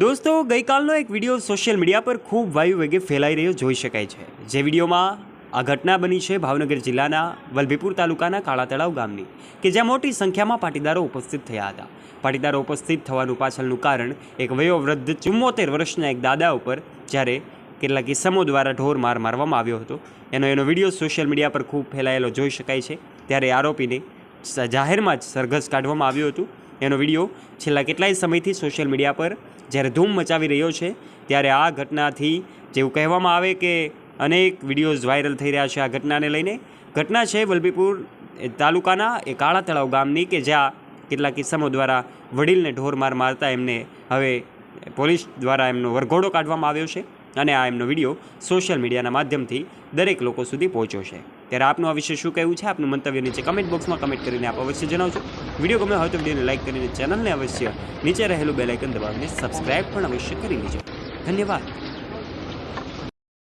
દોસ્તો, ગઈકાલનો એક video social media પર ખૂબ વાયુ વેગે ફેલાઈ રહ્યો જોઈ શકાય છે. જે વિડીયોમાં આ ઘટના બની છે ભાવનગર જિલ્લાના વલભીપુર તાલુકાના કાળા તળાવ ગામની, કે જ્યાં મોટી સંખ્યામાં પાટીદારો ઉપસ્થિત થયા હતા. પાટીદારો ઉપસ્થિત થવાનું પાછળનું કારણ એક વયોવૃદ્ધ ચુમ્મોતેર વર્ષના એક દાદા ઉપર, જ્યારે કેટલાક ઇસમો દ્વારા ઢોર માર મારવામાં આવ્યો હતો. એનો એનો વીડિયો સોશિયલ મીડિયા પર ખૂબ ફેલાયેલો જોઈ શકાય છે. ત્યારે આરોપીને જાહેરમાં જ સરઘસ કાઢવામાં આવ્યું હતું. એનો વીડિયો છેલ્લા કેટલાય સમયથી સોશિયલ મીડિયા પર જ્યારે ધૂમ મચાવી રહ્યો છે, ત્યારે આ ઘટનાથી જેવું કહેવામાં આવે કે અનેક વિડીયોઝ વાયરલ થઈ રહ્યા છે આ ઘટનાને લઈને. ઘટના છે વલભીપુર તાલુકાના એ કાળા તળાવ ગામની કે જ્યાં કેટલાક કિસ્સામો દ્વારા વડીલને ઢોર માર મારતા એમને હવે પોલીસ દ્વારા એમનો વરઘોડો કાઢવામાં આવ્યો છે અને આ એમનો વીડિયો સોશિયલ મીડિયાના માધ્યમથી દરેક લોકો સુધી પહોંચ્યો છે. ત્યારે આપનું આ વિશે શું કહેવું છે, આપનું મંતવ્ય નીચે કમેન્ટ બોક્સમાં કમેન્ટ કરીને આપ અવશ્ય જણાવજો. વીડિયો ગમે હોય તો વિડીયોને લાઇક કરીને ચેનલને અવશ્ય નીચે રહેલું બેલાઇકન દબાવીને સબસ્ક્રાઇબ પણ અવશ્ય કરી લેજો. ધન્યવાદ.